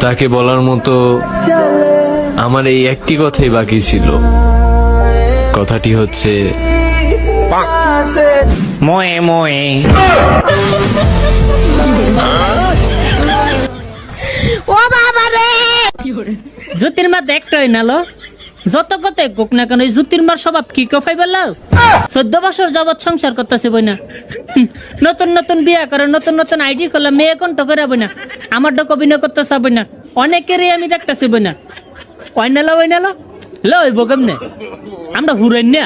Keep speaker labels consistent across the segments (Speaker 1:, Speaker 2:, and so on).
Speaker 1: তাকে বলার মতো আমার এই একটি কথাই বাকি ছিল। কথাটি হচ্ছে
Speaker 2: ময়ে ময়ে।
Speaker 3: জ্যোতির্মার একটাই নালো। যত কথাই কোক না কেন এই জ্যোতির্মার স্বভাব কি কফাই বললাও? চোদ্দ বছর যাবৎ সংসার করতেছে বইনা। নতুন নতুন বিয়া করে, নতুন নতুন আইডি করলে মেয়ে কণ্ঠ করে বই না আমার ডক অভিনয় করতে চাবই না অনেকেরই আমি দেখতেছি বইনা। না ওই নালো ওই নালো লো ওই কেমনে? আমরা হুরাই না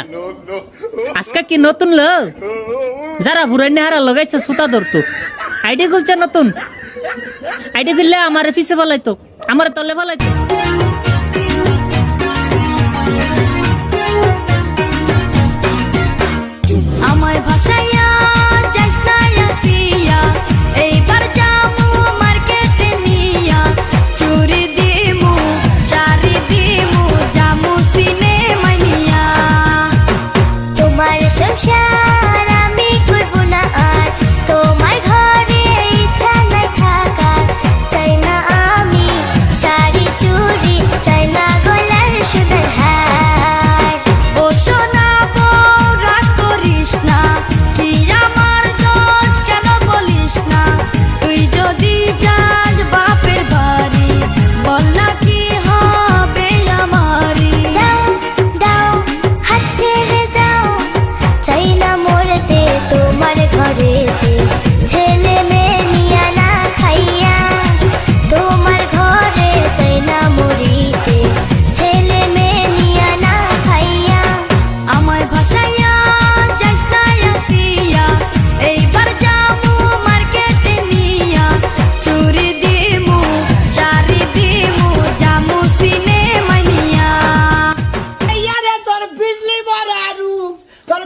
Speaker 3: আজকে কি নতুন লো? যারা হুরাই না হারা লগাইছে সুতা ধরতো। আইডি খুলছে নতুন। আইডি খুললে আমার পিছে ফেলাইতো। আমার তলে ফেলাইতো।
Speaker 4: Yeah.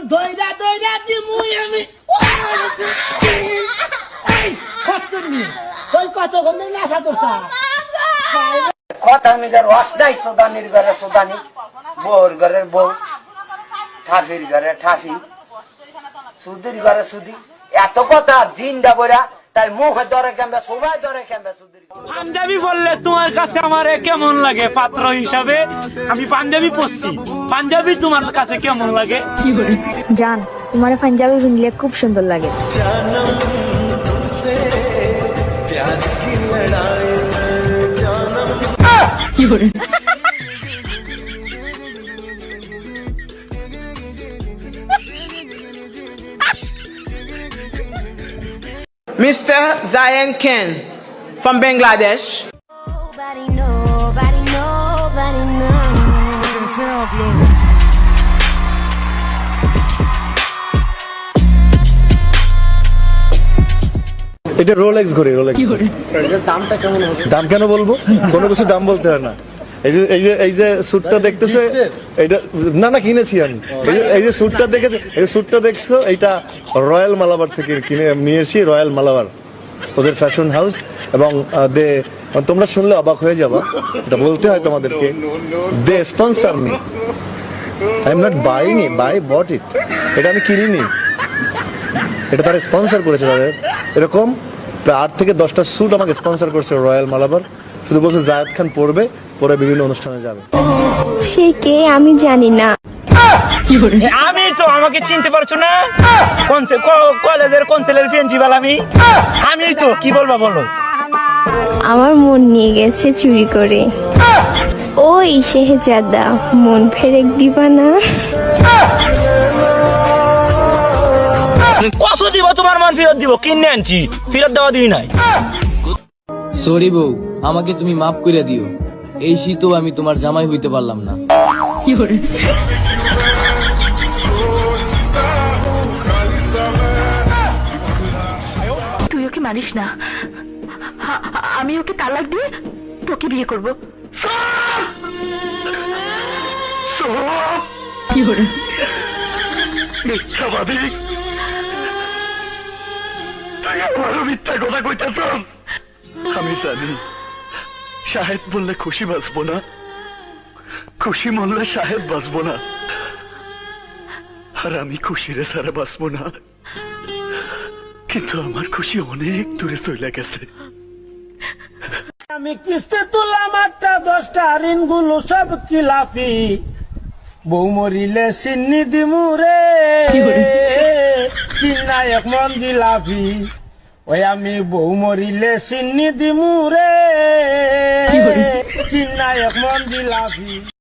Speaker 4: তোর দইরা দি মুই আমি এই কতনি তুই কত গন্ধে নাসা তোরছা
Speaker 5: কথা আমি রস নাই সোদানির ঘরে, সোদানি। বউর ঘরের বউ ঠাফির ঘরে ঠাফি সুদির ঘরে সুদি। এত কথা দিন বইরা তাই মুখে ধরে কেমবে সবাই ধরে কেমবে সুদির
Speaker 2: পাঞ্জাবি বললে তোমার কাছে আমার কেমন লাগে? পাত্র হিসাবে আমি পাঞ্জাবি পরছি। পাঞ্জাবি তোমার কাছে কেমন লাগে?
Speaker 6: জান তোমার পাঞ্জাবি পিনলে খুব সুন্দর লাগে।
Speaker 7: Mr. Zayan Ken from Bangladesh.
Speaker 8: Nobody, nobody, nobody knows.
Speaker 9: এটা রোলেক্স ঘড়ি রোলেক্স দামটা কেমন দাম কেন বলব কোনো কিছু দাম বলতে হয় না এই যে এই যে এই যে স্যুটটা দেখতেছে এইটা না না কিনেছি আমি। এই যে এই যে স্যুটটা দেখেছে এই যে স্যুটটা দেখছ এইটা রয়্যাল মালাবার থেকে কিনে নিয়ে এসেছি রয়্যাল মালাবার ওদের ফ্যাশন হাউস এবং দে তোমরা শুনলে অবাক হয়ে যাবা এটা বলতে হয় তোমাদেরকে they sponsor me I am not buying it by but it এটা আমি কিনিনি। এটা তারা স্পন্সর করেছে তাদের। এরকম প্রায় আট থেকে দশটা স্যুট আমাকে স্পন্সর করছে রয়্যাল মালাবার শুধু বলছে জায়েদ খান পরবে পরে বিভিন্ন অনুষ্ঠানে যাবে।
Speaker 6: সে কে আমি জানি না।
Speaker 2: আমি তো আমাকে চিনতে পারছ না। কোন সে- ক- কলেজের কনসেলের প্রিন্সিপাল আমি? আমি তো কি বলবা বলো?
Speaker 6: আমার মন নিয়ে গেছে চুরি করে। ওই শেহজাদা মন ফেরেক দিবা না।
Speaker 2: কত দিব তোমার মন ফেরত দিব? কিনে আনছি। ফেরত দেওয়া দিই নাই।
Speaker 10: সরি বউ আমাকে তুমি মাফ করে দিও। এই শীতও আমি তোমার জামাই হইতে পারলাম না।
Speaker 3: তুই ওকে মানিস না। আমি ওকে তালাক দিয়ে তোকে বিয়ে করব। কি
Speaker 11: আমি জানি। শাহেদ বললে খুশি বাঁচবো না। খুশি মরলে শাহেদ বাঁচবো না। আর আমি খুশিরে ছাড়া বাঁচবো না। কিন্তু আমার খুশি অনেক দূরে চলে গেছে।
Speaker 2: আমি কিস্তি তুললাম একটা দশটা ঋণগুলো সব কিলাপি বউ মরিলে সিন্নি দিমু রে। কিনা এক মন জিলাপি ওই আমি বউ মরিলে সিন্নি দিমু রে কিনা এক মন জিলাপি